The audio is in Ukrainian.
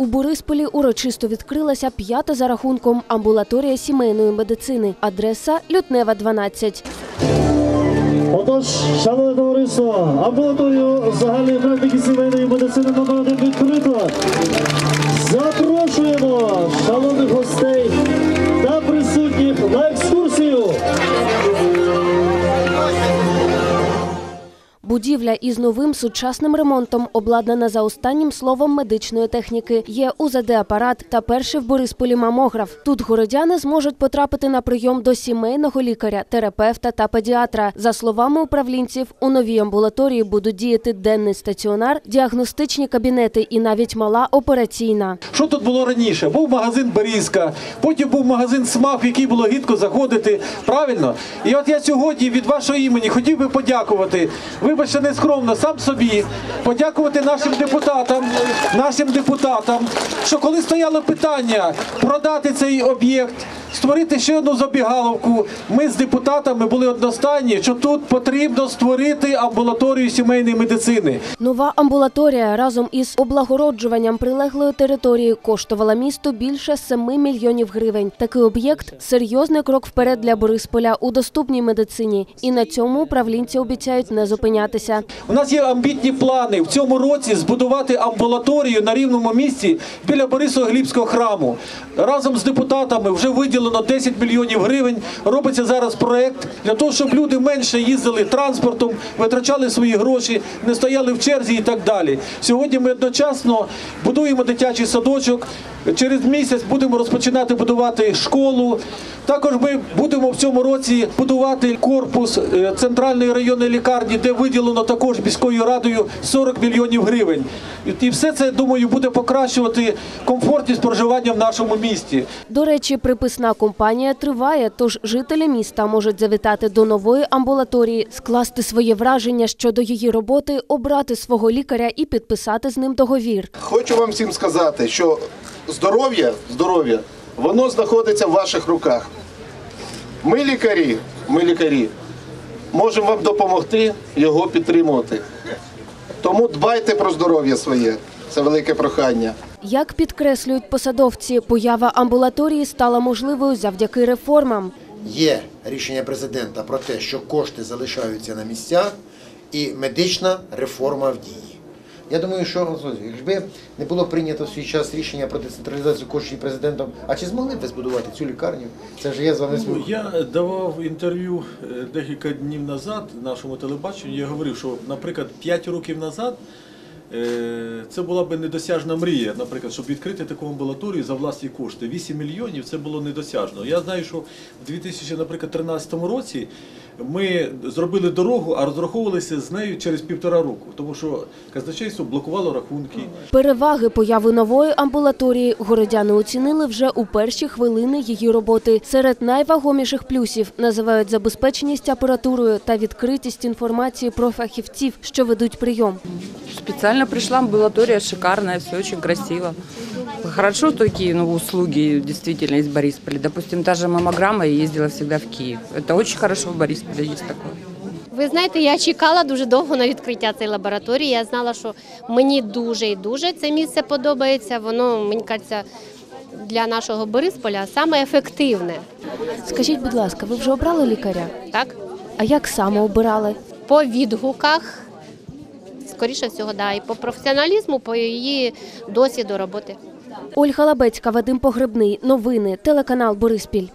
У Борисполі урочисто відкрилася п'ята за рахунком амбулаторія сімейної медицини. Адреса Лютнева, 12. Отож, шановне товариство, амбулаторію загальної практики сімейної медицини номер 1 Будівля із новим сучасним ремонтом обладнана за останнім словом медичної техніки. Є УЗД-апарат та перший в Борисполі мамограф. Тут городяни зможуть потрапити на прийом до сімейного лікаря, терапевта та педіатра. За словами управлінців, у новій амбулаторії будуть діяти денний стаціонар, діагностичні кабінети і навіть мала операційна. Що тут було раніше? Був магазин Берізка, потім був магазин Смак, в який було гідко заходити. Правильно? І от я сьогодні від вашого імені хотів би подякувати. Вибачте, нескромно, сам собі, подякувати нашим депутатам, нашим депутатам, що коли стояло питання продати цей об'єкт. Створити ще одну забігаловку. Ми з депутатами були одностайні, що тут потрібно створити амбулаторію сімейної медицини. Нова амбулаторія разом із облагороджуванням прилеглої території коштувала місту більше 7 мільйонів гривень. Такий об'єкт серйозний крок вперед для Борисполя у доступній медицині. І на цьому управлінці обіцяють не зупинятися. У нас є амбітні плани в цьому році збудувати амбулаторію на рівному місці біля Борисово-Глібського храму. Разом з депутатами вже виділено 10 мільйонів гривень. Робиться зараз проект для того, щоб люди менше їздили транспортом, витрачали свої гроші, не стояли в черзі і так далі. Сьогодні ми одночасно будуємо дитячий садочок. Через місяць будемо розпочинати будувати школу. Також ми будемо в цьому році будувати корпус е, центральної районної лікарні, де виділено також міською радою 40 мільйонів гривень. І- все це думаю буде покращувати комфортність проживання в нашому місті. До речі, приписна компанія триває, тож жителі міста можуть завітати до нової амбулаторії, скласти своє враження щодо її роботи, обрати свого лікаря і підписати з ним договір. Хочу вам всім сказати, що здоров'я, здоров'я, воно знаходиться в ваших руках. Ми лікарі, ми лікарі, можемо вам допомогти його підтримувати. Тому дбайте про здоров'я своє. Це велике прохання. Як підкреслюють посадовці, поява амбулаторії стала можливою завдяки реформам. Є рішення президента про те, що кошти залишаються на місцях, і медична реформа в дії. Я думаю, що якби не було прийнято в свій час рішення про децентралізацію коштів президентом, а чи змогли б ви збудувати цю лікарню? Це вже я з вами Ну. Я давав інтерв'ю е, декілька днів назад нашому телебаченню. Я говорив, що, наприклад, 5 років назад це була би недосяжна мрія, наприклад, щоб відкрити таку амбулаторію за власні кошти. 8 мільйонів це було недосяжно. Я знаю, що в 2013 році ми зробили дорогу, а розраховувалися з нею через півтора року, тому що казначейство блокувало рахунки. Переваги появи нової амбулаторії городяни оцінили вже у перші хвилини її роботи. Серед найвагоміших плюсів називають забезпеченість апаратурою та відкритість інформації про фахівців, що ведуть прийом. Специально пришла амбулатория шикарная, все очень красиво. Хорошо такие ну, услуги действительно из Борисполя. Допустим, та же маммограмма, я ездила всегда в Киев. Это очень хорошо в Борисполе есть такое. Ви знаєте, я чекала дуже довго на відкриття цієї лабораторії. Я знала, що мені дуже і дуже це місце подобається. Воно мені кажеться для нашого Борисполя саме ефективне. Скажіть, будь ласка, ви вже обрали лікаря? Так, А як саме обирали? по відгуках, скоріше всього, да, і по професіоналізму, по її досвіду роботи. Ольга Лабецька, Вадим Погребний. Новини. Телеканал Бориспіль.